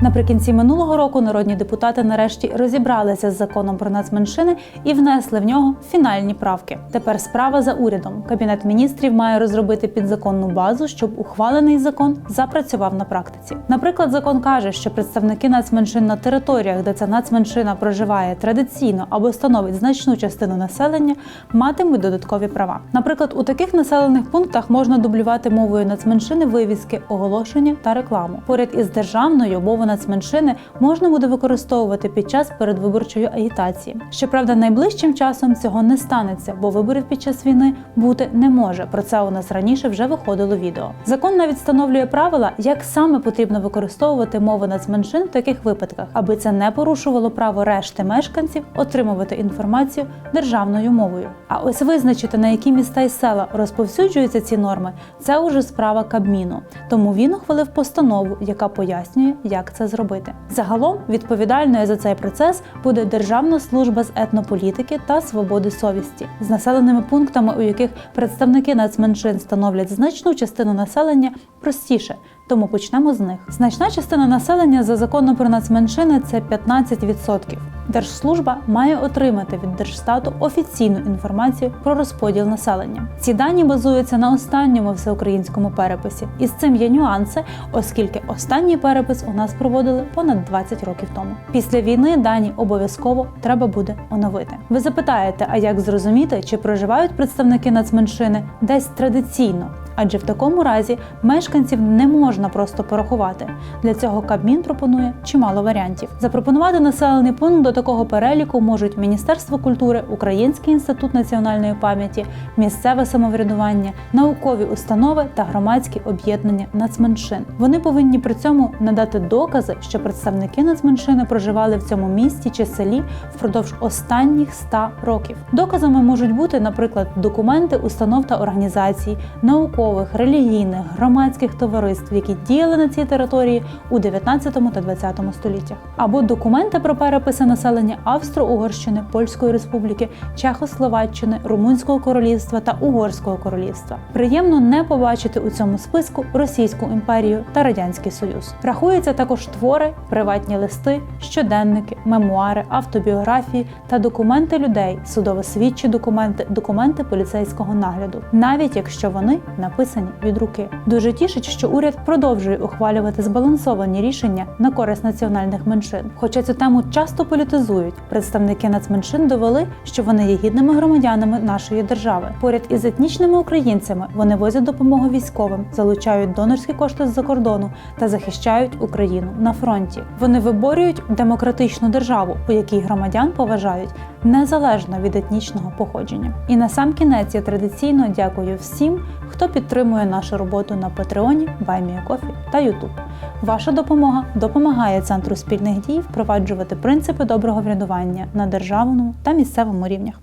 Наприкінці минулого року народні депутати нарешті розібралися з законом про нацменшини і внесли в нього фінальні правки. Тепер справа за урядом. Кабінет міністрів має розробити підзаконну базу, щоб ухвалений закон запрацював на практиці. Наприклад, закон каже, що представники нацменшин на територіях, де ця нацменшина проживає традиційно або становить значну частину населення, матимуть додаткові права. Наприклад, у таких населених пунктах можна дублювати мовою нацменшини вивіски, оголошення та рекламу. Поряд із державною мову нацменшини можна буде використовувати під час передвиборчої агітації. Щоправда, найближчим часом цього не станеться, бо виборів під час війни бути не може. Про це у нас раніше вже виходило відео. Закон навіть встановлює правила, як саме потрібно використовувати мову нацменшин в таких випадках, аби це не порушувало право решти мешканців отримувати інформацію державною мовою. А ось визначити на які міста й села розповсюджуються ці норми, це уже справа Кабміну. Тому він ухвалив постанову, яка пояснює, як це зробити. Загалом відповідальною за цей процес буде Державна служба з етнополітики та свободи совісті з населеними пунктами, у яких представники нацменшин становлять значну частину населення, простіше. Тому почнемо з них. Значна частина населення за законом про нацменшини це 15%. Держслужба має отримати від Держстату офіційну інформацію про розподіл населення. Ці дані базуються на останньому всеукраїнському переписі. І з цим є нюанси, оскільки останній перепис у нас проводили понад 20 років тому. Після війни дані обов'язково треба буде оновити. Ви запитаєте, а як зрозуміти, чи проживають представники нацменшини десь традиційно? Адже в такому разі мешканців не можна просто порахувати. Для цього Кабмін пропонує чимало варіантів. Запропонувати населений пункт до такого переліку можуть Міністерство культури, Український інститут національної пам'яті, місцеве самоврядування, наукові установи та громадські об'єднання нацменшин. Вони повинні при цьому надати докази, що представники нацменшини проживали в цьому місті чи селі впродовж останніх 100 років. Доказами можуть бути, наприклад, документи установ та організацій, наукових, релігійних, громадських товариств, які діяли на цій території у 19 та 20 століттях, або документи про переписи населення Австро-Угорщини, Польської Республіки, Чехословаччини, Румунського королівства та Угорського королівства. Приємно не побачити у цьому списку Російську імперію та Радянський Союз. Рахуються також твори, приватні листи, щоденники, мемуари, автобіографії та документи людей, судово-свідчі документи, документи поліцейського нагляду, навіть якщо вони написані від руки. Дуже тішить, що уряд продовжує ухвалювати збалансовані рішення на користь національних меншин. Хоча цю тему часто політизують, представники нацменшин довели, що вони є гідними громадянами нашої держави. Поряд із етнічними українцями вони возять допомогу військовим, залучають донорські кошти з-за кордону та захищають Україну на фронті. Вони виборюють демократичну державу, у якій громадян поважають незалежно від етнічного походження. І на сам кінець я традиційно дякую всім, хто підтримує нашу роботу на Патреоні, Байміякофі та Ютуб. Ваша допомога допомагає центру спільних дій впроваджувати принципи доброго врядування на державному та місцевому рівнях.